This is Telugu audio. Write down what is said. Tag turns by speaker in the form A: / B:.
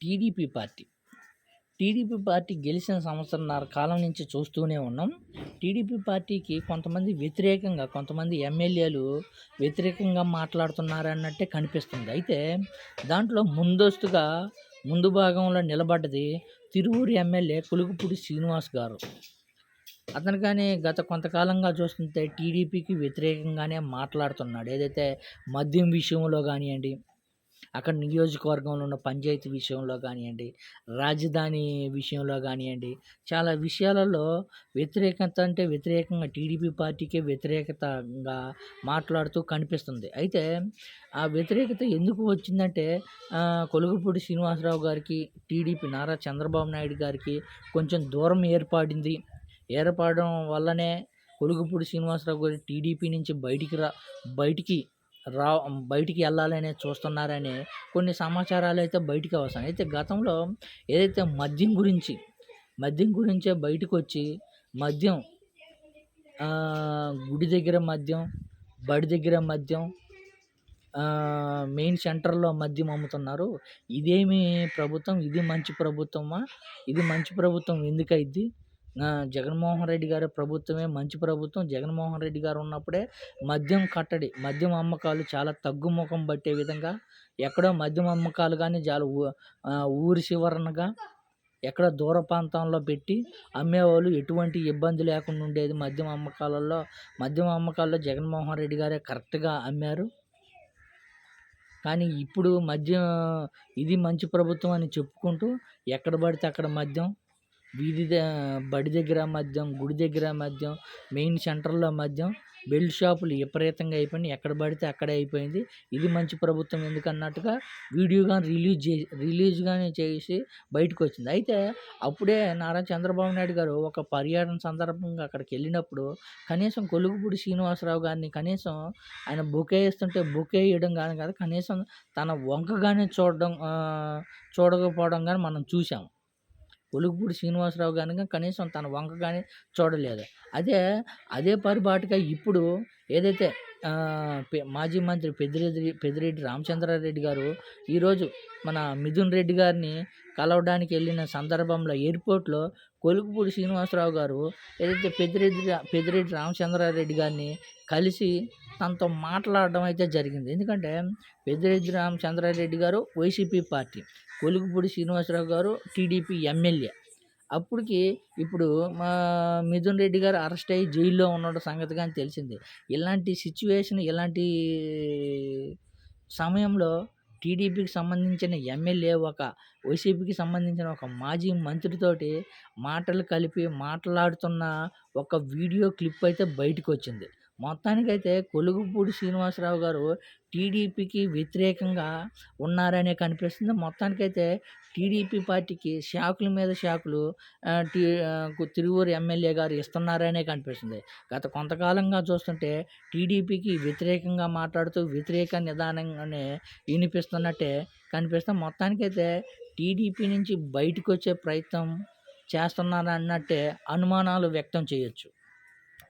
A: TDP party. టీడీపీ పార్టీ గెలిచిన సంవత్సరంన్నర కాలం నుంచి చూస్తూనే ఉన్నాం. టీడీపీ పార్టీకి కొంతమంది వ్యతిరేకంగా కొంతమంది ఎమ్మెల్యేలు వ్యతిరేకంగా మాట్లాడుతున్నారు అన్నట్టే కనిపిస్తుంది. అయితే దాంట్లో ముందస్తుగా ముందు భాగంలో నిలబడ్డది తిరువూరు ఎమ్మెల్యే కులుగుపూడి శ్రీనివాస్ గారు. అతను కానీ గత కొంతకాలంగా చూస్తుంటే టీడీపీకి వ్యతిరేకంగానే మాట్లాడుతున్నాడు. ఏదైతే మద్యం విషయంలో కానివ్వండి అక్కడ నియోజకవర్గంలో ఉన్న పంచాయతీ విషయంలో కానివ్వండి రాజధాని విషయంలో కానివ్వండి చాలా విషయాలలో వ్యతిరేకత అంటే వ్యతిరేకంగా టీడీపీ పార్టీకే వ్యతిరేకతగా మాట్లాడుతూ కనిపిస్తుంది. అయితే ఆ వ్యతిరేకత ఎందుకు వచ్చిందంటే కొలుగుపూడి శ్రీనివాసరావు గారికి టీడీపీ నారా చంద్రబాబు నాయుడు గారికి కొంచెం దూరం ఏర్పడింది. ఏర్పడడం వల్లనే కొలుగుపూడి శ్రీనివాసరావు గారు టీడీపీ నుంచి బయటికి రా బయటికి రా బయటికి వెళ్ళాలని చూస్తున్నారని కొన్ని సమాచారాలు అయితే బయటికి వస్తాయి. అయితే గతంలో ఏదైతే మద్యం గురించి మద్యం గురించే బయటకు వచ్చి మద్యం గుడి దగ్గర మద్యం బడి దగ్గర మద్యం మెయిన్ సెంటర్లో మద్యం అమ్ముతున్నారు. ఇదేమి ప్రభుత్వం? ఇది మంచి ప్రభుత్వమా? ఇది మంచి ప్రభుత్వం ఎందుకైద్ది? జగన్మోహన్ రెడ్డి గారి ప్రభుత్వమే మంచి ప్రభుత్వం. జగన్మోహన్ రెడ్డి గారు ఉన్నప్పుడే మద్యం కట్టడి మద్యం అమ్మకాలు చాలా తగ్గుముఖం పట్టే విధంగా ఎక్కడో మద్యం అమ్మకాలు కానీ చాలా ఊరి చివరనగా ఎక్కడ దూర ప్రాంతంలో పెట్టి అమ్మేవాళ్ళు ఎటువంటి ఇబ్బంది లేకుండా ఉండేది మద్యం అమ్మకాలలో. మద్యం అమ్మకాల్లో జగన్మోహన్ రెడ్డి గారే కరెక్ట్గా అమ్మారు. కానీ ఇప్పుడు మద్యం ఇది మంచి ప్రభుత్వం అని చెప్పుకుంటూ ఎక్కడ పడితే అక్కడ మద్యం వీధి బడి దగ్గర మద్యం గుడి దగ్గర మద్యం మెయిన్ సెంటర్లో మద్యం బెల్ట్ షాపులు విపరీతంగా అయిపోయినాయి. ఎక్కడ పడితే అక్కడే అయిపోయింది. ఇది మంచి ప్రభుత్వం ఎందుకన్నట్టుగా వీడియో కానీ రిలీజ్ చే రిలీజ్ కానీ చేసి బయటకు వచ్చింది అయితే అప్పుడే నారా చంద్రబాబు నాయుడు గారు ఒక పర్యటన సందర్భంగా అక్కడికి వెళ్ళినప్పుడు కనీసం కొలుగుపూడి శ్రీనివాసరావు గారిని కనీసం ఆయన బొకే ఇస్తుంటే బొకే వేయడం కానీ కాదు కనీసం తన వంక కానీ చూడడం చూడకపోవడం కానీ మనం చూసాం ఒలుగుపూడి శ్రీనివాసరావు కనుక కనీసం తన వంక కానీ చూడలేదు. అదే అదే పరిపాటిగా ఇప్పుడు ఏదైతే మాజీ మంత్రి పెద్దిరెడ్డి పెద్దిరెడ్డి రామచంద్రారెడ్డి గారు ఈరోజు మన మిథున్ రెడ్డి గారిని కలవడానికి వెళ్ళిన సందర్భంలో ఎయిర్పోర్ట్లో కొలుకుపూడి శ్రీనివాసరావు గారు ఏదైతే పెద్దిరెడ్డి పెద్దిరెడ్డి రామచంద్రారెడ్డి గారిని కలిసి తనతో మాట్లాడడం అయితే జరిగింది. ఎందుకంటే పెద్దిరెడ్డి రామచంద్రారెడ్డి గారు వైసీపీ పార్టీ కొలుకుపూడి శ్రీనివాసరావు గారు టీడీపీ ఎమ్మెల్యే. అప్పటికి ఇప్పుడు మా మిథున్ రెడ్డి గారు అరెస్ట్ అయ్యి జైల్లో ఉన్న సంగతి కానీ తెలిసింది. ఇలాంటి సిచ్యువేషన్ ఇలాంటి సమయంలో టీడీపీకి సంబంధించిన ఎమ్మెల్యే ఒక వైసీపీకి సంబంధించిన ఒక మాజీ మంత్రితోటి మాటలు కలిపి మాట్లాడుతున్న ఒక వీడియో క్లిప్ అయితే బయటకు వచ్చింది. మొత్తానికైతే కొలుగుపూడి శ్రీనివాసరావు గారు టీడీపీకి వ్యతిరేకంగా ఉన్నారనే కనిపిస్తుంది. మొత్తానికైతే టీడీపీ పార్టీకి షాకుల మీద షాకులు టీ తిరువూరు ఎమ్మెల్యే గారు ఇస్తున్నారనే కనిపిస్తుంది. గత కొంతకాలంగా చూస్తుంటే టీడీపీకి వ్యతిరేకంగా మాట్లాడుతూ వ్యతిరేక నిదానంగానే వినిపిస్తున్నట్టే కనిపిస్తుంది. మొత్తానికైతే టీడీపీ నుంచి బయటకు వచ్చే ప్రయత్నం చేస్తున్నారన్నట్టే అనుమానాలు వ్యక్తం చేయొచ్చు.